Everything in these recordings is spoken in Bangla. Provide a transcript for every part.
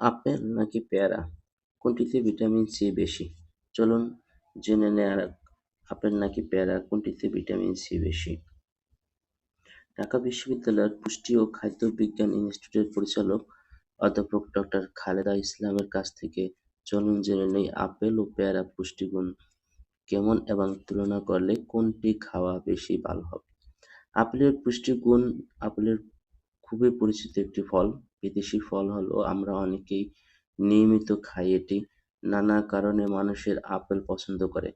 আপেল নাকি পেয়ারা? কোনটিতে ভিটামিন সি বেশি? চলুন জেনে নেওয়া যাক আপেল নাকি পেয়ারা, কোনটিতে ভিটামিন সি বেশি? ঢাকা বিশ্ববিদ্যালয়ের পুষ্টি ও খাদ্য বিজ্ঞান ইনস্টিটিউটের পরিচালক অধ্যাপক ডক্টর খালেদা ইসলামের কাছ থেকে চলুন জেনে নেই আপেল ও পেয়ারা পুষ্টিগুণ কেমন এবং তুলনা করলে কোনটি খাওয়া বেশি ভালো হবে। আপেলের পুষ্টিগুণ, আপেলের খুবই পরিচিত একটি ফল। বিদেশি ফল হলো আমরা অনেকেই নিয়মিত খাই। এটি নানা কারণে মানুষের আপেল পছন্দ করে।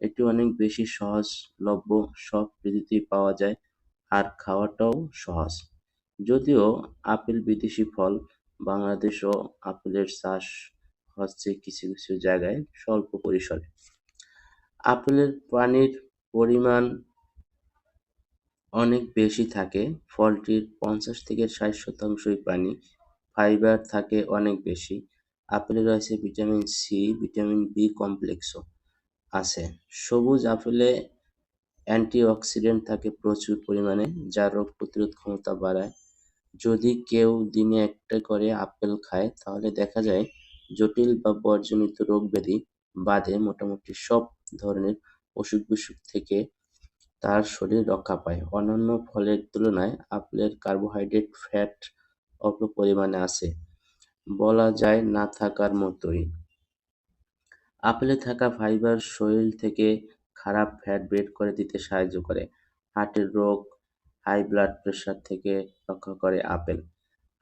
এটি অনেক বেশি সহজলভ্য সব ঋতুতেই পাওয়া যায় আর খাওয়াটাও সহজ। যদিও আপেল বিদেশি ফল বাংলাদেশও আপেলের চাষ হচ্ছে কিছু কিছু জায়গায় স্বল্প পরিসরে। আপেলের পানির পরিমাণ অনেক বেশি থাকে, ফলটির পঞ্চাশ থেকে ষাট শতাংশই পানি, ফাইবার থাকে অনেক বেশি আপেলে রয়েছে ভিটামিন সি ভিটামিন বি কমপ্লেক্সও আছে। সবুজ আপেলে অ্যান্টিঅক্সিডেন্ট থাকে প্রচুর পরিমাণে, যা রোগ প্রতিরোধ ক্ষমতা বাড়ায়। যদি কেউ দিনে একটা করে আপেল খায়, তাহলে দেখা যায় জটিল বা বর্জনিত রোগ ব্যাধি বাদে মোটামুটি সব ধরনের অসুখ বিসুখ থেকে তার শরীর রক্ষা পায়। অন্যান্য ফলের তুলনায় আপেলের কার্বোহাইড্রেট ফ্যাট অল্প পরিমাণে আছে। বলা যায় না থাকার মতোই। আপেলে থাকা ফাইবার শরীর থেকে খারাপ ফ্যাট বের করে দিতে সাহায্য করে। হার্টের রোগ, হাই ব্লাড প্রেশার থেকে রক্ষা করে আপেল।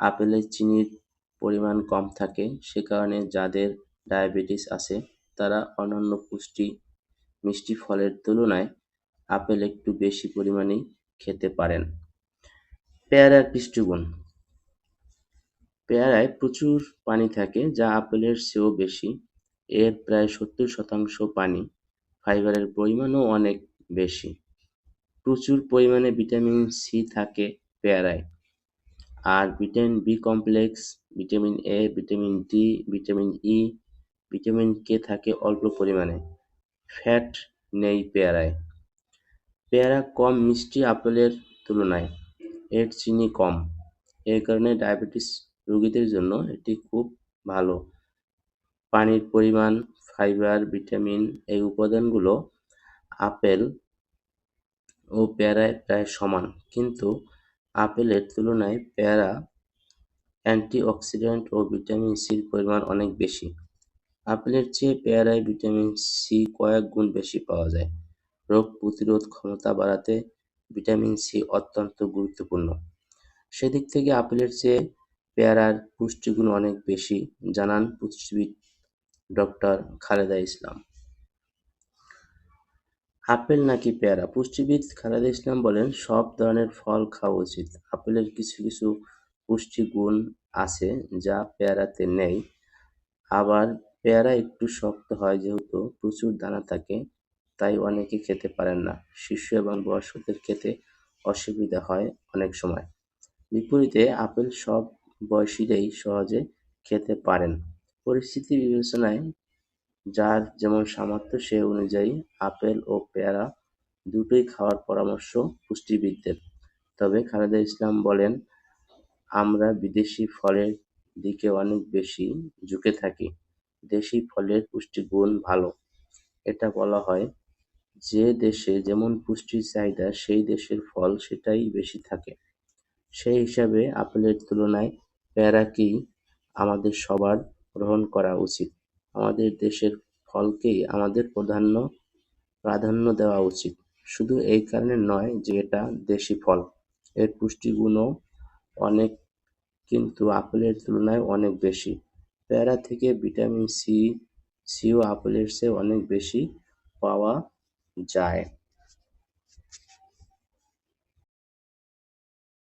আপেলে চিনির পরিমাণ কম থাকে, সে কারণে যাদের ডায়াবেটিস আছে, তারা অন্যান্য পুষ্টি, মিষ্টি ফলের তুলনায় আপেল একটু বেশি পরিমাণেই খেতে পারেন। পেয়ারার পুষ্টিগুণ পেয়ারায় প্রচুর পানি থাকে, যা আপেলের চেয়েও বেশি। এর প্রায় সত্তর শতাংশ পানি ফাইবারের পরিমাণও অনেক বেশি। প্রচুর পরিমাণে ভিটামিন সি থাকে পেয়ারায়। আর vitamin B complex, vitamin A vitamin D vitamin E vitamin K থাকে অল্প পরিমাণে। ফ্যাট নেই পেয়ারায়। পেয়ারা কম, মিষ্টি আপেলের তুলনায়। এর চিনি কম। এর কারণে ডায়াবেটিস রোগীদের জন্য এটি খুব ভালো। পানির পরিমাণ, ফাইবার, ভিটামিন এই উপাদানগুলো আপেল ও পেয়ারায় প্রায় সমান। কিন্তু আপেলের তুলনায় পেয়ারা অ্যান্টিঅক্সিডেন্ট ও ভিটামিন সির পরিমাণ অনেক বেশি। আপেলের চেয়ে পেয়ারায় ভিটামিন সি কয়েক গুণ বেশি পাওয়া যায়। রোগ প্রতিরোধ ক্ষমতা বাড়াতে ভিটামিন সি অত্যন্ত গুরুত্বপূর্ণ। সেদিক থেকে আপেলের চেয়ে পেয়ারার পুষ্টিগুণ অনেক বেশি, জানান পুষ্টিবিদ ডক্টর খালেদা ইসলাম। আপেল নাকি পেয়ারা? পুষ্টিবিদ খালেদা ইসলাম বলেন, সব ধরনের ফল খাওয়া উচিত। আপেলের কিছু কিছু পুষ্টিগুণ আছে যা পেয়ারাতে নেই। আবার পেয়ারা একটু শক্ত হয় যেহেতু প্রচুর দানা থাকে তাই অনেকে খেতে পারেন না। শিশু এবং বয়স্কদের খেতে অসুবিধা হয় অনেক সময়। বিপরীতে আপেল সব বয়সীরাই সহজে খেতে পারেন। পরিস্থিতি বিবেচনায় যার যেমন সামর্থ্য, সে অনুযায়ী আপেল ও পেয়ারা দুটোই খাওয়ার পরামর্শ পুষ্টিবিদদের। তবে খালেদা ইসলাম বলেন, আমরা বিদেশি ফলের দিকে অনেক বেশি ঝুঁকে থাকি। দেশি ফলের পুষ্টিগুণ ভালো। এটা বলা হয় যে দেশে যেমন পুষ্টির চাহিদা, সেই দেশের ফল সেটাই বেশি থাকে। সেই হিসাবে আপেলের তুলনায় পেয়ারাকেই আমাদের সবার গ্রহণ করা উচিত? আমাদের দেশের ফলকেই আমাদের প্রাধান্য প্রাধান্য দেওয়া উচিত। শুধু এই কারণে নয় যে এটা দেশি ফল। এর পুষ্টিগুণও অনেক, কিন্তু আপেলের তুলনায় অনেক বেশি। পেয়ারা থেকে ভিটামিন সি সিও আপেলের চেয়ে অনেক বেশি পাওয়া যায়